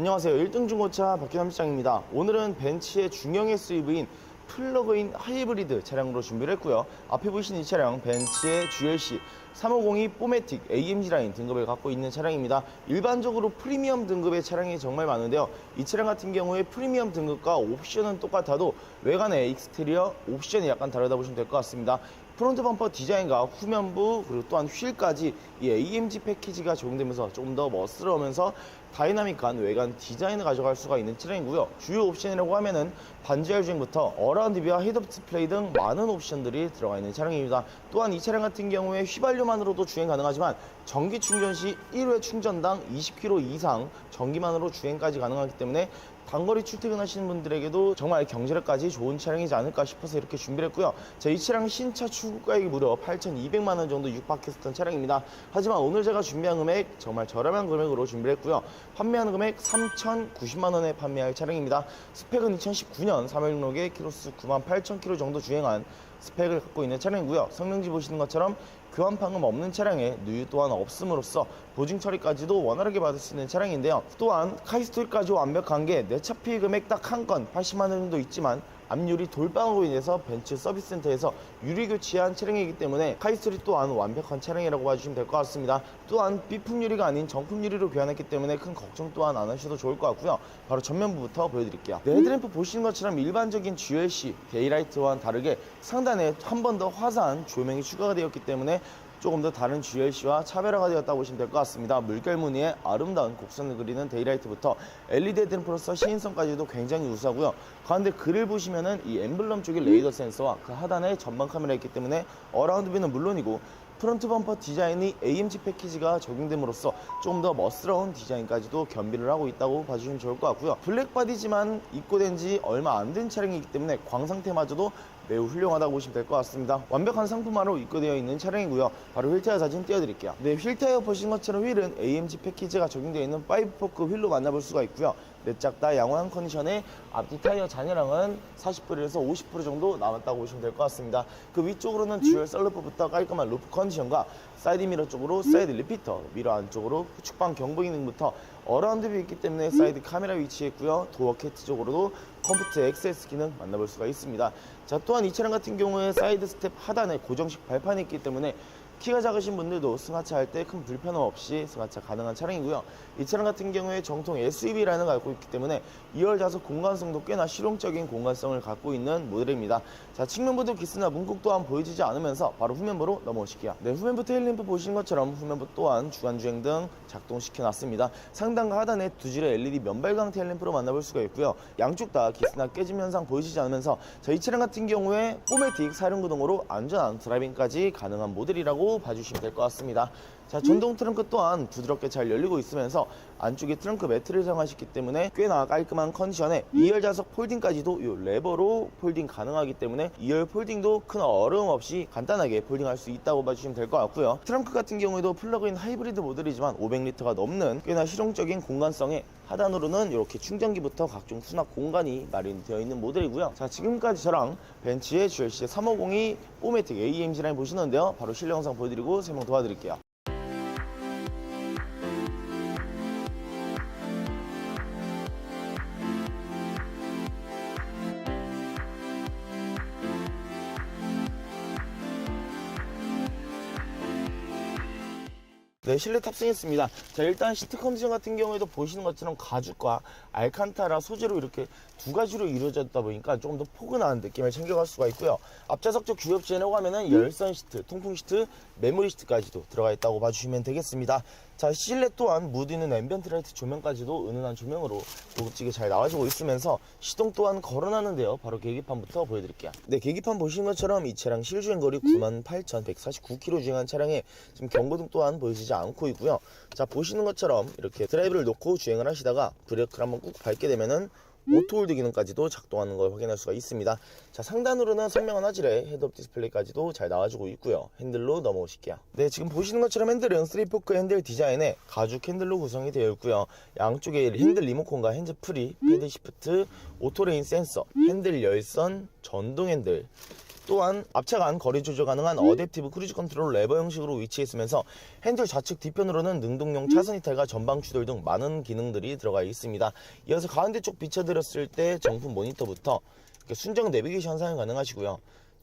안녕하세요. 1등 중고차 박현남 시장입니다. 오늘은 벤츠의 중형 SUV인 플러그인 하이브리드 차량으로 준비를 했고요. 앞에 보시는 이 차량 벤츠의 GLC 3502 포매틱 AMG 라인 등급을 갖고 있는 차량입니다. 일반적으로 프리미엄 등급의 차량이 정말 많은데요. 이 차량 같은 경우에 프리미엄 등급과 옵션은 똑같아도 외관의 익스테리어 옵션이 약간 다르다 보시면 될 것 같습니다. 프론트 범퍼 디자인과 후면부 그리고 또한 휠까지 이 AMG 패키지가 적용되면서 조금 더 멋스러우면서 다이나믹한 외관 디자인을 가져갈 수가 있는 차량이고요. 주요 옵션이라고 하면은 반지하 주행부터 어라운드 비와 헤드업 디스플레이 등 많은 옵션들이 들어가 있는 차량입니다. 또한 이 차량 같은 경우에 휘발유만으로도 주행 가능하지만 전기 충전 시 1회 충전당 20km 이상 전기만으로 주행까지 가능하기 때문에 단거리 출퇴근하시는 분들에게도 정말 경제력까지 좋은 차량이지 않을까 싶어서 이렇게 준비를 했고요. 자, 이 차량 신차 출고가액이 무려 8,200만 원 정도 육박했었던 차량입니다. 하지만 오늘 제가 준비한 금액 정말 저렴한 금액으로 준비를 했고요. 판매하는 금액 3,090만 원에 판매할 차량입니다. 스펙은 2019년 316에 키로수 9만 8천 킬로 정도 주행한 스펙을 갖고 있는 차량이고요. 성능지 보시는 것처럼 교환 판금 없는 차량에 누유 또한 없음으로써 보증 처리까지도 원활하게 받을 수 있는 차량인데요. 또한 카이스토리까지 완벽한 게 내 차피 금액 딱 한 건 80만 원 정도 있지만 앞유리 돌방으로 인해서 벤츠 서비스 센터에서 유리 교체한 차량이기 때문에 카이스토리 또한 완벽한 차량이라고 봐주시면 될 것 같습니다. 또한 B품 유리가 아닌 정품 유리로 교환했기 때문에 큰 걱정 또한 안 하셔도 좋을 것 같고요. 바로 전면부부터 보여드릴게요. 네, 헤드램프 보시는 것처럼 일반적인 GLC 데이라이트와는 다르게 상단에 한 번 더 화사한 조명이 추가가 되었기 때문에 조금 더 다른 GLC와 차별화가 되었다고 보시면 될 것 같습니다. 물결 무늬의 아름다운 곡선을 그리는 데이라이트부터 LED 헤드램프로서 시인성까지도 굉장히 우수하고요. 가운데 그릴 보시면은 이 엠블럼 쪽에 레이더 센서와 그 하단에 전방 카메라 있기 때문에 어라운드 뷰는 물론이고 프론트 범퍼 디자인이 AMG 패키지가 적용됨으로써 좀 더 멋스러운 디자인까지도 겸비를 하고 있다고 봐주시면 좋을 것 같고요. 블랙 바디지만 입고된 지 얼마 안 된 차량이기 때문에 광 상태마저도 매우 훌륭하다고 보시면 될 것 같습니다. 완벽한 상품화로 입고되어 있는 차량이고요. 바로 휠 타이어 사진 띄워드릴게요. 네, 휠 타이어 보시는 것처럼 휠은 AMG 패키지가 적용되어 있는 5포크 휠로 만나볼 수가 있고요. 내짝 다 양호한 컨디션의 앞뒤 타이어 잔여량은 40%에서 50% 정도 남았다고 보시면 될 것 같습니다. 그 위쪽으로는 듀얼 썰루프부터 깔끔한 루프 컨디션과 사이드 미러 쪽으로 사이드 리피터, 미러 안쪽으로 후측방 경보 기능부터 어라운드 뷰 있기 때문에 사이드 카메라 위치했고요. 도어 캐트 쪽으로도 컴포트 XS 기능 만나볼 수가 있습니다. 자, 또한 이 차량 같은 경우에 사이드 스텝 하단에 고정식 발판이 있기 때문에 키가 작으신 분들도 승하차 할 때 큰 불편함 없이 승하차 가능한 차량이고요. 이 차량 같은 경우에 정통 SUV라는 걸 갖고 있기 때문에 2열 좌석 공간성도 꽤나 실용적인 공간성을 갖고 있는 모델입니다. 자, 측면부도 기스나 문콕 또한 보여지지 않으면서 바로 후면부로 넘어오실게요. 네, 후면부 테일램프 보시는 것처럼 후면부 또한 주간주행 등 작동시켜 놨습니다. 상단과 하단에 두 줄의 LED 면발광 테일램프로 만나볼 수가 있고요. 양쪽 다 기스나 깨짐 현상 보이시지 않으면서 자, 이 차량 같은 경우에 포매틱 사륜구동으로 안전한 드라이빙까지 가능한 모델이라고 봐주시면 될 것 같습니다. 자, 전동 트렁크 또한 부드럽게 잘 열리고 있으면서 안쪽에 트렁크 매트를 사용하셨기 때문에 꽤나 깔끔한 컨디션에 2열 좌석 폴딩까지도 이 레버로 폴딩 가능하기 때문에 2열 폴딩도 큰 어려움 없이 간단하게 폴딩할 수 있다고 봐주시면 될 것 같고요. 트렁크 같은 경우에도 플러그인 하이브리드 모델이지만 500리터가 넘는 꽤나 실용적인 공간성에 하단으로는 이렇게 충전기부터 각종 수납 공간이 마련되어 있는 모델이고요. 자, 지금까지 저랑 벤츠의 GLC 350이 오메틱 AMG 라인 보시는데요. 바로 실내 영상 보여드리고 설명 도와드릴게요. 네, 실내 탑승했습니다. 자, 일단 시트 컨디션 같은 경우에도 보시는 것처럼 가죽과 알칸타라 소재로 이렇게 두 가지로 이루어졌다 보니까 조금 더 포근한 느낌을 챙겨갈 수가 있고요. 앞좌석 쪽 규엽재라고 하면은 열선 시트, 통풍 시트, 메모리 시트까지도 들어가 있다고 봐주시면 되겠습니다. 자, 실내 또한 무드는 앰비언트 라이트 조명까지도 은은한 조명으로 고급지게 잘 나와주고 있으면서 시동 또한 걸어놨는데요. 바로 계기판부터 보여드릴게요. 네, 계기판 보시는 것처럼 이 차량 실주행 거리 98,149km 주행한 차량에 지금 경고등 또한 보여지지 않고 있고요. 자, 보시는 것처럼 이렇게 드라이브를 놓고 주행을 하시다가 브레이크를 한번 꾹 밟게 되면은 오토홀드 기능까지도 작동하는 걸 확인할 수가 있습니다. 자, 상단으로는 선명한 화질의 헤드업 디스플레이까지도 잘 나와주고 있고요. 핸들로 넘어오실게요. 네, 지금 보시는 것처럼 핸들은 3포크 핸들 디자인에 가죽 핸들로 구성이 되어 있고요. 양쪽에 핸들 리모컨과 핸즈 프리, 패드 시프트, 오토레인 센서, 핸들 열선, 전동 핸들, 또한 앞차간 거리 조절 가능한 어댑티브 크루즈 컨트롤 레버 형식으로 위치했으면서 핸들 좌측 뒤편으로는 능동용 차선 이탈과 전방 추돌 등 많은 기능들이 들어가 있습니다. 이어서 가운데 쪽 비춰드렸을 때 정품 모니터부터 순정 내비게이션 사용 가능하시고요.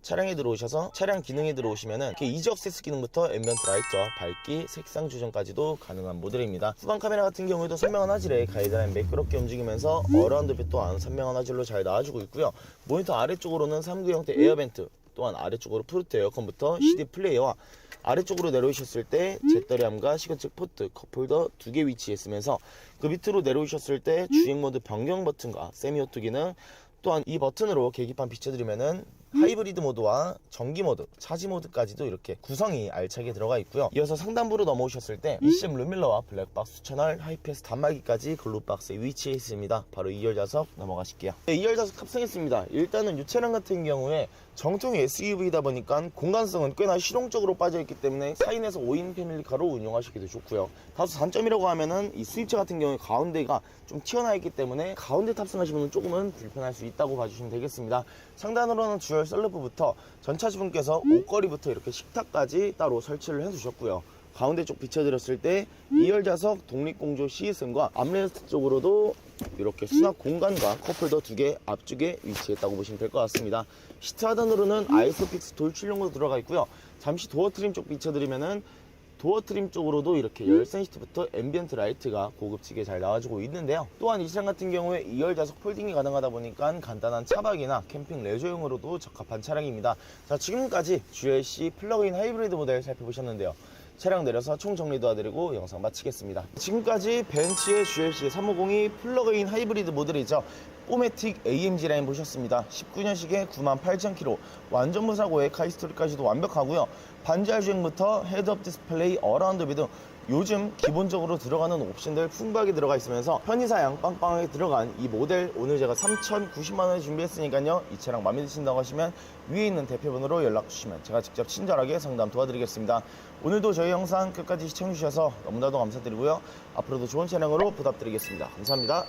차량에 들어오셔서 차량 기능에 들어오시면은 이렇게 이지 억세스 기능부터 앰비언트 라이트와 밝기, 색상 조정까지도 가능한 모델입니다. 후방 카메라 같은 경우에도 선명한 화질에 가이드라인 매끄럽게 움직이면서 어라운드 뷰 또한 선명한 화질로 잘 나와주고 있고요. 모니터 아래쪽으로는 3구 형태 에어벤트 또한 아래쪽으로 프루트 에어컨부터 CD 플레이어와 아래쪽으로 내려오셨을 때 제떨이함과 시그측 포트, 컵홀더 두 개 위치했으면서 그 밑으로 내려오셨을 때 주행 모드 변경 버튼과 세미 오토 기능 또한 이 버튼으로 계기판 비춰드리면은 하이브리드 모드와 전기 모드, 차지 모드까지도 이렇게 구성이 알차게 들어가 있고요. 이어서 상단부로 넘어오셨을 때 eCM 룸밀러와 블랙박스 채널, 하이패스 단말기까지 글루박스에 위치해 있습니다. 바로 2열 좌석 넘어가실게요. 네, 2열 좌석 탑승했습니다. 일단은 이 차량 같은 경우에 정통 SUV이다 보니까 공간성은 꽤나 실용적으로 빠져있기 때문에 4인에서 5인 패밀리카로 운영하시기도 좋고요. 다소 단점이라고 하면은 이 수입차 같은 경우에 가운데가 좀 튀어나와 있기 때문에 가운데 탑승하시는 분은 조금은 불편할 수 있다고 봐주시면 되겠습니다. 상단으로는 듀얼 셀러프부터 전차주분께서 옷걸이부터 이렇게 식탁까지 따로 설치를 해주셨고요. 가운데 쪽 비춰드렸을 때 2열 좌석 독립공조 시승과 암레스트 쪽으로도 이렇게 수납 공간과 컵홀더 두 개 앞쪽에 위치했다고 보시면 될 것 같습니다. 시트 하단으로는 아이소픽스 돌출용으로 들어가 있고요. 잠시 도어 트림 쪽 비춰드리면은 도어 트림 쪽으로도 이렇게 열선 시트부터 앰비언트 라이트가 고급지게 잘 나와주고 있는데요. 또한 이 차량 같은 경우에 2열 좌석 폴딩이 가능하다 보니까 간단한 차박이나 캠핑 레저용으로도 적합한 차량입니다. 자, 지금까지 GLC 플러그인 하이브리드 모델 살펴보셨는데요. 차량 내려서 총 정리 도와드리고 영상 마치겠습니다. 지금까지 벤츠의 GLC 350이 플러그인 하이브리드 모델이죠. 포매틱 AMG 라인 보셨습니다. 19년식에 98,000km, 완전 무사고에 카이스토리까지도 완벽하고요. 반지하 주행부터 헤드업 디스플레이, 어라운드 비등 요즘 기본적으로 들어가는 옵션들 풍부하게 들어가 있으면서 편의사양 빵빵하게 들어간 이 모델 오늘 제가 3,090만원에 준비했으니까요. 이 차량 마음에 드신다고 하시면 위에 있는 대표번호로 연락 주시면 제가 직접 친절하게 상담 도와드리겠습니다. 오늘도 저희 영상 끝까지 시청해주셔서 너무나도 감사드리고요. 앞으로도 좋은 차량으로 부탁드리겠습니다. 감사합니다.